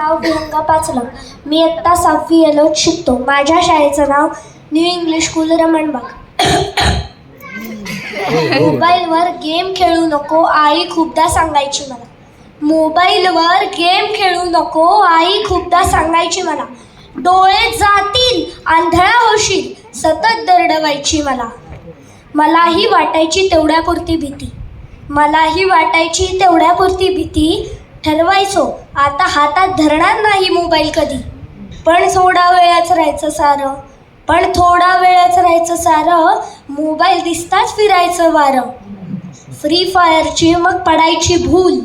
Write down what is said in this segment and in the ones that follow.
नाव विहंगा पाचलं मी आत्ता सहावी एलोत शिकतो. माझ्या शाळेचं नाव न्यू इंग्लिश स्कूल रमणबाग मोबाईलवर गेम खेळू नको आई खूपदा सांगायची मला. मोबाईलवर गेम खेळू नको आई खूपदा सांगायची मला. डोळे जातील आंधळा होशील सतत दरडवायची मला. मलाही वाटायची तेवढ्यापुरती भीती. मलाही वाटायची तेवढ्यापुरती भीती. ठरवायचो. आता हातात धरणार नाही मोबाईल कधी. पण थोडा वेळच राहायचं सारं. पण थोडा वेळच राहायचं सारं मोबाईल दिसताच फिरायचं वारं. फ्री फायरची मग पडायची भूल.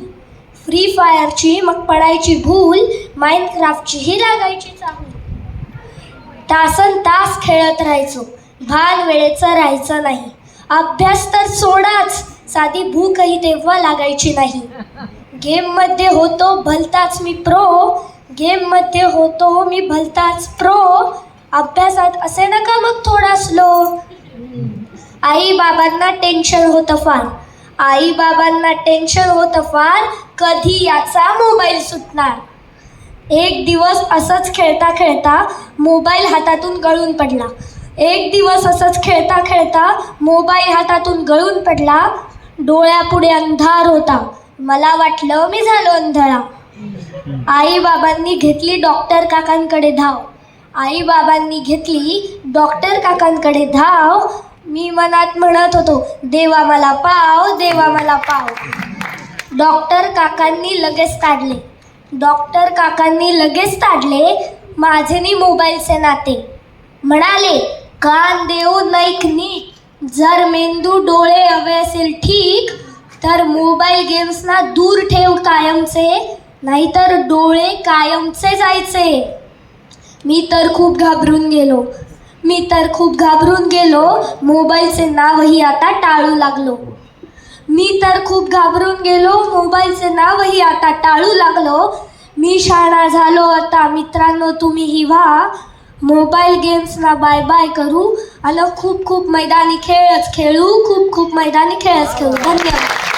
फ्री फायरची मग पडायची भूल माइनक्राफ्टचीही लागायची चाहूल. तासन तास खेळत राहायचो. भान वेळेचं राहायचं नाही. अभ्यास तर सोडाच. साधी भूकही तेव्हा लागायची नाही. गेममध्ये होतो भलताच मी प्रो गेममध्ये होतो मी भलताच प्रो अभ्यासात असे नका मग थोडा स्लो आई बाबांना टेन्शन होतं फार. आई बाबांना टेन्शन होतं फार. कधी याचा मोबाईल सुटणार? एक दिवस असंच खेळता खेळता मोबाईल हातातून गळून पडला. एक दिवस असंच खेळता खेळता मोबाईल हातातून गळून पडला. डोळ्यापुढे अंधार होता. मला वाटलं मी झालो अंधळा. आई बाबांनी घेतली डॉक्टर काकांकडे धाव. आई बाबांनी घेतली डॉक्टर काकांकडे धाव. मी मनात म्हणत होतो देवा मला पाव देवा मला पाव. डॉक्टर काकांनी लगेच काढले. डॉक्टर काकांनी लगेच काढले माझे मोबाईलचे नाते. म्हणाले कान देऊ नाईक नीट. जर मेंदू डोळे हवे असेल ठीक तर मोबाईल गेम्सना दूर ठेव कायमचे नाहीतर डोळे कायमचे जायचे. मी तर खूप घाबरून गेलो. मी तर खूप घाबरून गेलो. मोबाईलचे नावही आता टाळू लागलो. मी तर खूप घाबरून गेलो. मोबाईलचे नावही आता टाळू लागलो. मी शाळा झालो आता. मित्रांनो तुम्हीही व्हा. मोबाईल गेम्सना बाय बाय करू. आणि खूप खूप मैदानी खेळच खेळू. खूप खूप मैदानी खेळच खेळू. धन्यवाद.